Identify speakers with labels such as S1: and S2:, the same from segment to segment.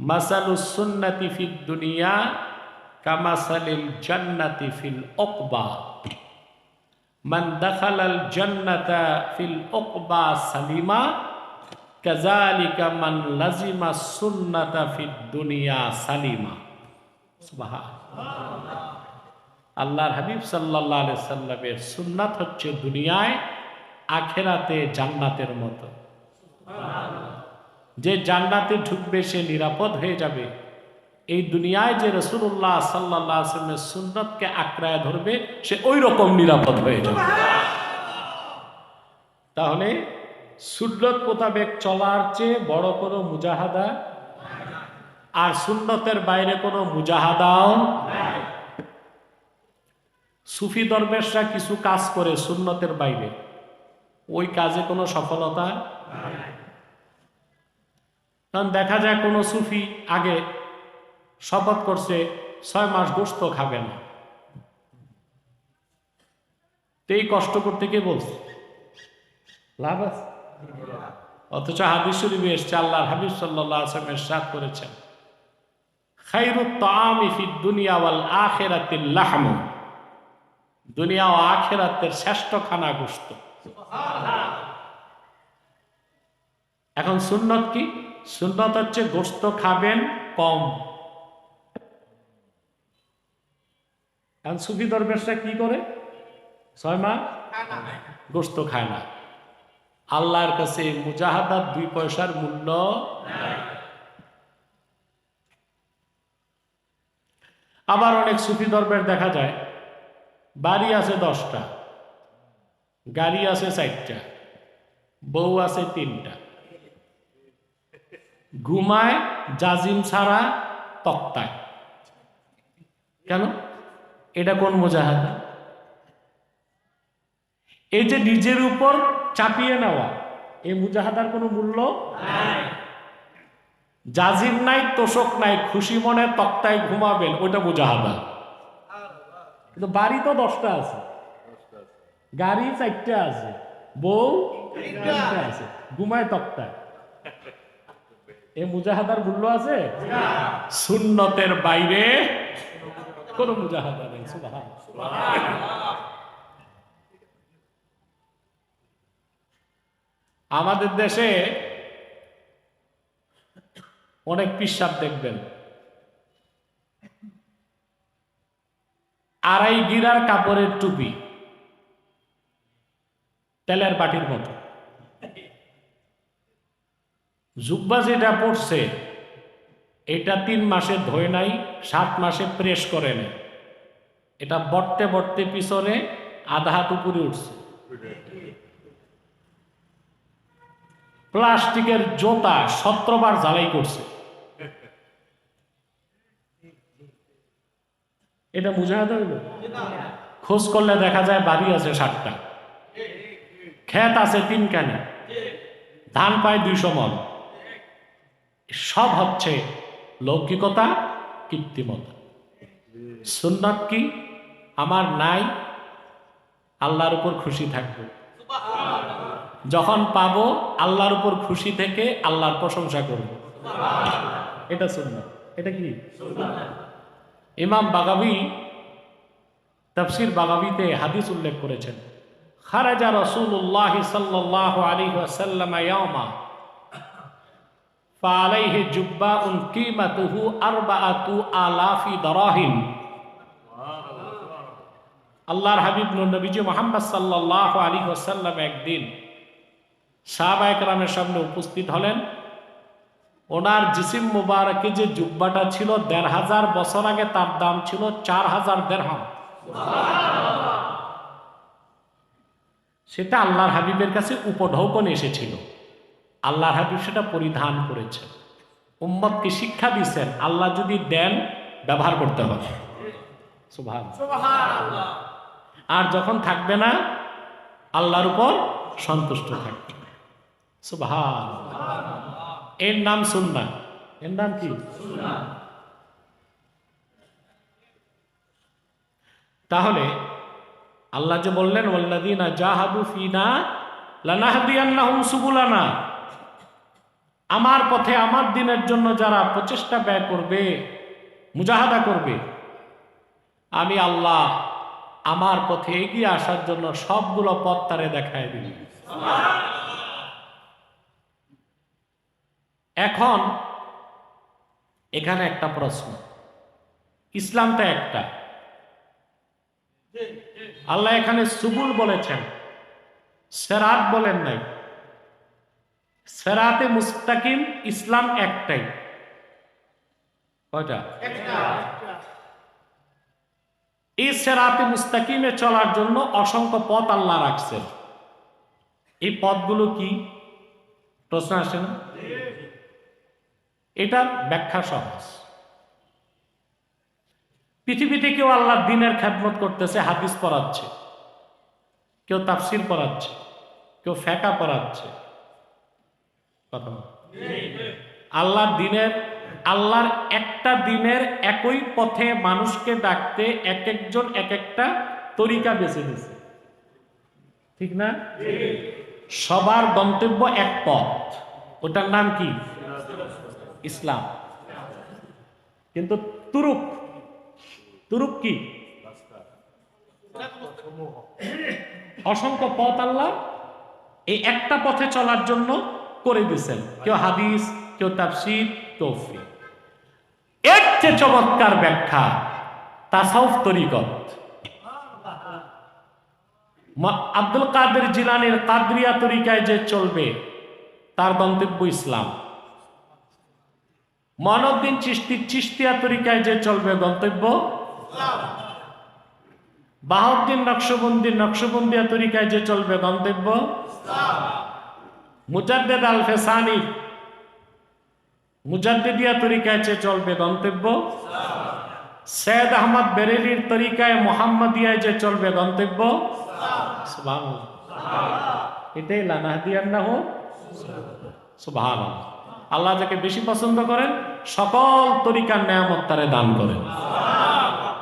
S1: মাসালুস সুন্নাতি ফিদ দুনিয়া কামাসালিল জান্নাতি ফিল ওকবা মান দাখালাল জান্নাতা ফিল ওকবা সালিমা কাজালিকা মান লাজিমা সুন্নাতা ফিদ দুনিয়া সালিমা। আল্লাহর হাবিব আলাইহি সাল্লামের সুন্নাত হচ্ছে দুনিয়ায়, আখেরাতে জান্নাতের মতো। যে জান্নাতে ঢুকবে সে নিরাপদ হয়ে যাবে। এই দুনিয়ায় যে রসুল্লাহ সাল্লাহ আসলামের সুন্নতকে আঁকড়ায় ধরবে, সে ওই রকম নিরাপদ হয়ে যাবে। তাহলে সুন্নত মোতাবেক চলার চেয়ে বড় কোনো মুজাহাদা আর সুন্নতের বাইরে কোনো মুজাহাদাও সুফি দরবেশরা কিছু কাজ করে সুন্নতের বাইরে। ওই কাজে কোনো সফলতা কারণ দেখা যায় কোনো সুফি আগে শপথ করছে, ছয় মাস গোস্ত খাবে না। এই কষ্ট করতে কে বলছে? লাভ আছে? অথচ হাদিস শরীফে এসছে, আল্লাহর হাবিব সাল্লাহ আসলামের সাথ করেছেন। শ্রেষ্ঠ খানা এখন সুন্নত কি? সুন্নত হচ্ছে গোস্ত খাবেন কম। এখন সুফি দরবেশরা কি করে? ছয় মাস? গোস্ত খায় না। আল্লাহর কাছে মুজাহাদার দুই পয়সার মূল্য আবার অনেক সুফি দরবেশ দেখা যায় বাড়ি আছে দশটা গাড়ি আছে চারটা বউ আছে তিনটা। ঘুমায়, জাজিম ছাড়া তক্তায়। কেন? এটা কোন মুজাহাদা? এই যে নিজের উপর চাপিয়ে নেওয়া, এই মুজাহাদার কোনো মূল্য জাজিম নাই, তোষক নাই, খুশি মনে তক্তায় ঘুমাবেন, ওইটা মুজাহাদা। কিন্তু বাড়ি তো দশটা আছে। গাড়ি চারটা আছে। বউ আছে। ঘুমায় তক্তায়। এ মুজাহাদার মূল্য আছে? সুন্নতের বাইরে কোন মুজাহাদা নেই আমাদের দেশে অনেক পিসাব দেখবেন। আড়াই গিরার কাপড়ের টুপি, তেলের বাটির মতো। জুব্বা যেটা পড়ছে, এটা তিন মাসে ধোয় নাই, সাত মাসে প্রেস করে নেয় এটা বটতে বটতে পিছনে আধা হাত উপরে উঠছে। প্লাস্টিকের জোতা সতেরোবার জ্বালাই করছে। এটা মুজাহাদা হইল খোঁজ করলে দেখা যায় বাড়ি আছে ষাটটা ক্ষেত আছে তিনখানি। ধান পায় দুইশো মন। সব হচ্ছে লৌকিকতা কৃত্রিমতা সুন্নত কি? আমার নাই, আল্লাহর উপর খুশি থাকব। যখন পাবো, আল্লাহর উপর খুশি থেকে আল্লাহর প্রশংসা করব। এটা সুন্নত। এটা কি? ইমাম বাগাবি তফসির বাগাবিতে হাদিস উল্লেখ করেছেন, খারাজা রসুল্লাহ সাল্লাহ আলী ওয়াসাল্লাম ফালাইহি জুব্বা উন কিমাতুহু আরবাআতু আলাফি দরাহিম। আল্লাহর হাবিব নবীজি মোহাম্মদ সাল্লাহ আলী ওসাল্লাম একদিন শাহবা একরামের সামনে উপস্থিত হলেন। ওনার জিসিম মুবারকে যে জুব্বাটা ছিল দেড় হাজার বছর আগে তার দাম ছিল চার হাজার দেড়হাম। সেটা আল্লাহর হাবিবের কাছে উপঢৌকন এসেছিল। আল্লাহর হাবিব সেটা পরিধান করেছে। উম্মতকে শিক্ষা দিচ্ছেন আল্লাহ যদি দেন ব্যবহার করতে হবে। আর যখন থাকবে না আল্লাহর উপর সন্তুষ্ট থাকবে। সুভান এর নাম সুন্না এর নাম কি? তাহলে আল্লাহ যে বললেন ওয়াল্লাদিনা জাহাদু ফিনা লানাহদিয়ান্নাহুম সুবুলানা। আমার পথে, আমার দিনের জন্য যারা প্রচেষ্টা ব্যয় করবে, মুজাহাদা করবে, আমি আল্লাহ আমার পথে এগিয়ে আসার জন্য সবগুলো পথ তারে দেখায় দিই এখন এখানে একটা প্রশ্ন। ইসলামটা একটা। আল্লাহ এখানে সুবুল বলেছেন, সেরাত বলেন নাই। সেরাতে মুস্তাকিম ইসলাম একটাই। কয়টা? এই সেরাতে মুস্তাকিমে চলার জন্য অসংখ্য পথ আল্লাহ রাখছেন। এই পথগুলো কি? প্রশ্ন আসে না? এটার ব্যাখ্যা সহজ। পৃথিবীতে কেউ আল্লাহ দিনের খ্যাতমত করতেছে হাদিস পড়াচ্ছে কেউ তাফসির পড়াচ্ছে কেউ ফেকা পড়াচ্ছে। আল্লাহর দিনের, আল্লাহর একটা দিনের একই পথে মানুষকে ডাকতে এক একজন এক একটা তরিকা বেছে দিছে ঠিক না? সবার গন্তব্য এক পথ। ওটার নাম কি? ইসলাম। কিন্তু তুরুক তুরুক কি? অসংখ্য পথ আল্লাহ। এই একটা পথে চলার জন্য করে দিয়েছেন। কেউ হাদিস, কেউ তাফসির, তৌফিক। এর যে চমৎকার ব্যাখ্যা তাসাউফ তরিকত। আব্দুল কাদের জিলানির কাদরিয়া তরিকায় যে চলবে, তার গন্তব্য ইসলাম। মনউদ্দিন চিস্তির চিস্তিয়া তরিকায় যে চলবে গন্তব্য বাহাউদ্দিন নকশবন্দির নকশবন্দিয়া তরিকায় যে চলবে গন্তব্য মুজাদ্দেদ আল ফেসানি। মুজাদ্দিদিয়া তরিকায় যে চলবে গন্তব্য। সৈয়দ আহমদ বেরেলির তরিকায় মোহাম্মদিয়ায় যে চলবে গন্তব্য। এটাই লানাহদিয়ান্নাহ সুবহান আল্লাহ যাকে বেশি পছন্দ করেন, সকল তরিকার নেয়ামত তারে দান করেন।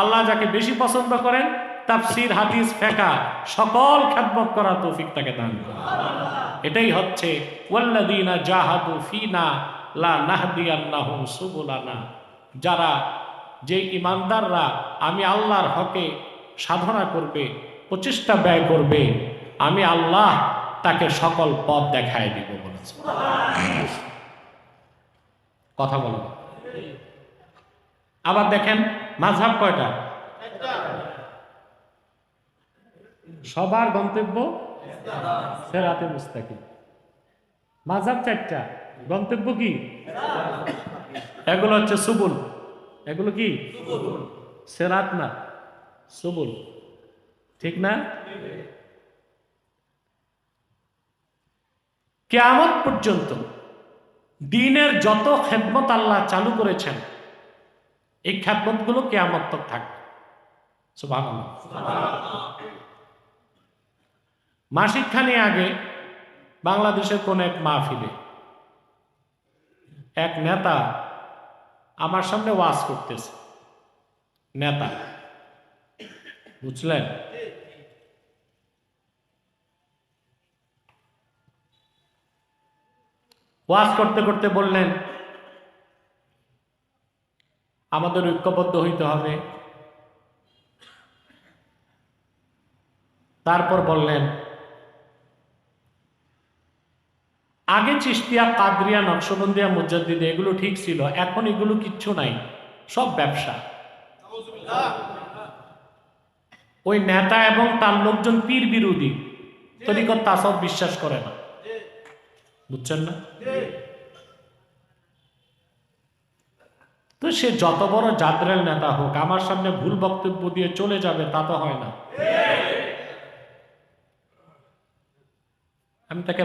S1: আল্লাহ যাকে বেশি পছন্দ করেন তাফসির, হাদিস ফেকা সকল খ্যাতমত করার তৌফিক তাকে দান এটাই হচ্ছে, ওয়াল্লাযীনা জাহাদু ফিনা লা নাহদিয়ান্নাহুম সুবুলানা। যারা যে ইমানদাররা আমি আল্লাহর হকে সাধনা করবে, প্রচেষ্টা ব্যয় করবে, আমি আল্লাহ তাকে সকল পথ দেখায় দিব বলেছে। কথা বলো। আবার দেখেন, মাঝহাব কয়টা? সবার গন্তব্য সেরাতে মুস্তাকিম। মাঝহাব চারটা। গন্তব্য কি? এগুলো হচ্ছে সুবুল। এগুলো কি? সেরাত না, সুবুল। ঠিক না? কেয়ামত পর্যন্ত দিনের যত খেদমত আল্লাহ চালু করেছেন, এই খেদমতগুলো কেয়ামত থাকবে। মাসিকখানি আগে বাংলাদেশের কোন এক মাহফিলে এক নেতা আমার সামনে ওয়াজ করতেছে। নেতা। বুঝলেন? ওয়াজ করতে করতে বললেন, আমাদের ঐক্যবদ্ধ হইতে হবে। তারপর বললেন আগে চিস্তিয়া কাদরিয়া, নকশবন্দিয়া, মুজাদ্দিদে এগুলো ঠিক ছিল, এখন এগুলো কিচ্ছু নাই, সব ব্যবসা। ওই নেতা এবং তার লোকজন পীর বিরোধী, তরিকত তা সব বিশ্বাস করে না। বুঝছেন না? তো সে যত বড় জাদ্রেল নেতা হোক, আমার সামনে ভুল বক্তব্য দিয়ে চলে যাবে, তা তো হয় না। আমি তাকে